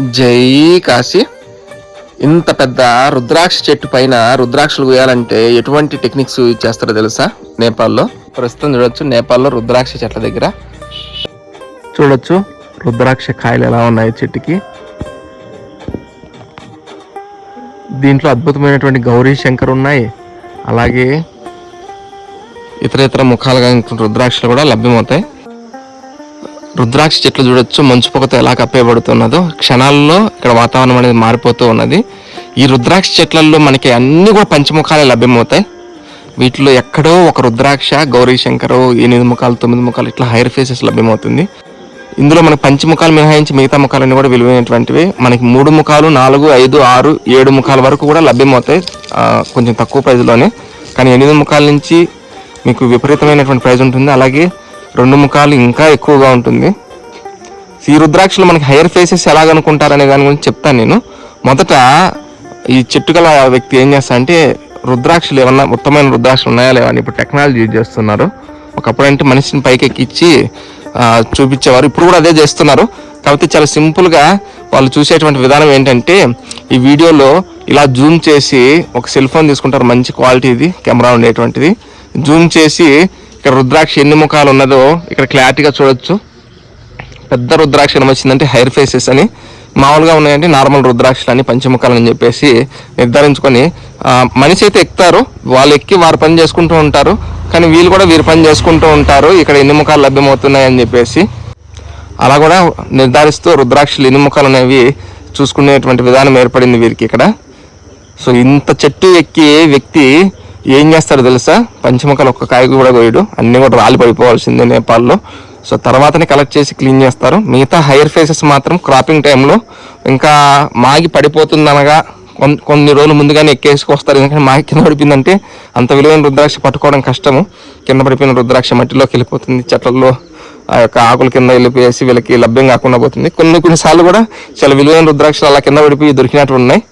జై కాశీ. ఇంత పెద్ద రుద్రాక్ష చెట్టు పైన రుద్రాక్షలు వేయాలంటే ఎటువంటి టెక్నిక్స్ చేస్తారో తెలుసా నేపాల్లో? ప్రస్తుతం చూడొచ్చు నేపాల్లో రుద్రాక్ష చెట్ల దగ్గర. చూడొచ్చు రుద్రాక్ష కాయలు ఎలా ఉన్నాయి చెట్టుకి. దీంట్లో అద్భుతమైనటువంటి గౌరీ శంకర్ ఉన్నాయి. అలాగే ఇతర ఇతర ముఖాలుగా రుద్రాక్షలు కూడా లభ్యమవుతాయి. రుద్రాక్ష చెట్లు చూడొచ్చు. మంచు పొగతో ఎలా కప్పేయబడుతున్నదో క్షణాల్లో ఇక్కడ వాతావరణం అనేది మారిపోతూ ఉన్నది. ఈ రుద్రాక్ష చెట్లలో మనకి అన్ని కూడా పంచముఖాలే లభ్యమవుతాయి. వీటిలో ఎక్కడో ఒక రుద్రాక్ష గౌరీ శంకరు ఎనిమిది ముఖాలు తొమ్మిది ముఖాలు ఇట్లా హైర్ ఫేసెస్ లభ్యమవుతుంది. ఇందులో మనకి పంచముఖాలు మినహాయించి మిగతా ముఖాలన్నీ కూడా విలువైనటువంటివి. మనకి మూడు ముఖాలు నాలుగు ఐదు ఆరు ఏడు ముఖాల వరకు కూడా లభ్యమవుతాయి. కొంచెం తక్కువ ప్రైజ్లోనే. కానీ ఎనిమిది ముఖాల నుంచి మీకు విపరీతమైనటువంటి ప్రైజ్ ఉంటుంది. అలాగే రెండు ముఖాలు ఇంకా ఎక్కువగా ఉంటుంది. ఈ రుద్రాక్షలు మనకి హైయర్ ఫేసెస్ ఎలాగనుకుంటారనే దాని గురించి చెప్తాను నేను. మొదట ఈ చెట్టు గల వ్యక్తి ఏం చేస్తా అంటే రుద్రాక్షలు ఏమన్నా ఉత్తమైన రుద్రాక్షలు ఉన్నాయా లేవా అని ఇప్పుడు టెక్నాలజీ యూజ్ చేస్తున్నారు. ఒకప్పుడంటే మనిషిని పైకి ఎక్కించి చూపించేవారు. ఇప్పుడు కూడా అదే చేస్తున్నారు. కాకపోతే చాలా సింపుల్గా వాళ్ళు చూసేటువంటి విధానం ఏంటంటే ఈ వీడియోలో ఇలా జూమ్ చేసి ఒక సెల్ ఫోన్ తీసుకుంటారు. మంచి క్వాలిటీది కెమెరా ఉండేటువంటిది. జూమ్ చేసి ఇక్కడ రుద్రాక్ష ఎన్ని ముఖాలు ఉన్నదో ఇక్కడ క్లారిటీగా చూడొచ్చు. పెద్ద రుద్రాక్ష వచ్చిందంటే హైర్ ఫేసెస్ అని. మామూలుగా ఉన్నాయంటే నార్మల్ రుద్రాక్షలు అని పంచముఖాలని అని చెప్పేసి నిర్ధారించుకొని మనిషి అయితే ఎక్కుతారు. వాళ్ళు ఎక్కి వారి పని చేసుకుంటూ ఉంటారు. కానీ వీళ్ళు కూడా వీరి పని చేసుకుంటూ ఉంటారు. ఇక్కడ ఎన్ని ముఖాలు లభ్యమవుతున్నాయని చెప్పేసి. అలా కూడా నిర్ధారిస్తూ రుద్రాక్షలు ఎన్ని ముఖాలు అనేవి చూసుకునేటువంటి విధానం ఏర్పడింది వీరికి ఇక్కడ. సో ఇంత చెట్టు ఎక్కి వ్యక్తి ఏం చేస్తాడు తెలుసా? పంచముఖాలు ఒక్క కాయ కూడా కోయడు అన్ని కూడా రాలి పడిపోవాల్సిందే నేపాల్లో. సో తర్వాతనే కలెక్ట్ చేసి క్లీన్ చేస్తారు. మిగతా హైయర్ ఫేసెస్ మాత్రం క్రాపింగ్ టైంలో ఇంకా మాగి పడిపోతుందనగా కొన్ని రోజులు ముందుగానే ఎక్కేసుకొస్తారు. ఎందుకంటే మాగి కింద పడిపోయిందంటే అంత విలువైన రుద్రాక్ష పట్టుకోవడం కష్టము. కింద పడిపోయిన రుద్రాక్ష మట్టిలోకి వెళ్ళిపోతుంది. చెట్లలో ఆ యొక్క ఆకుల కింద వెళ్ళిపోయేసి వీళ్ళకి లభ్యం కాకుండా పోతుంది. కొన్ని కొన్నిసార్లు కూడా చాలా విలువైన రుద్రాక్షలు అలా కింద పడిపోయి దొరికినట్టు ఉన్నాయి.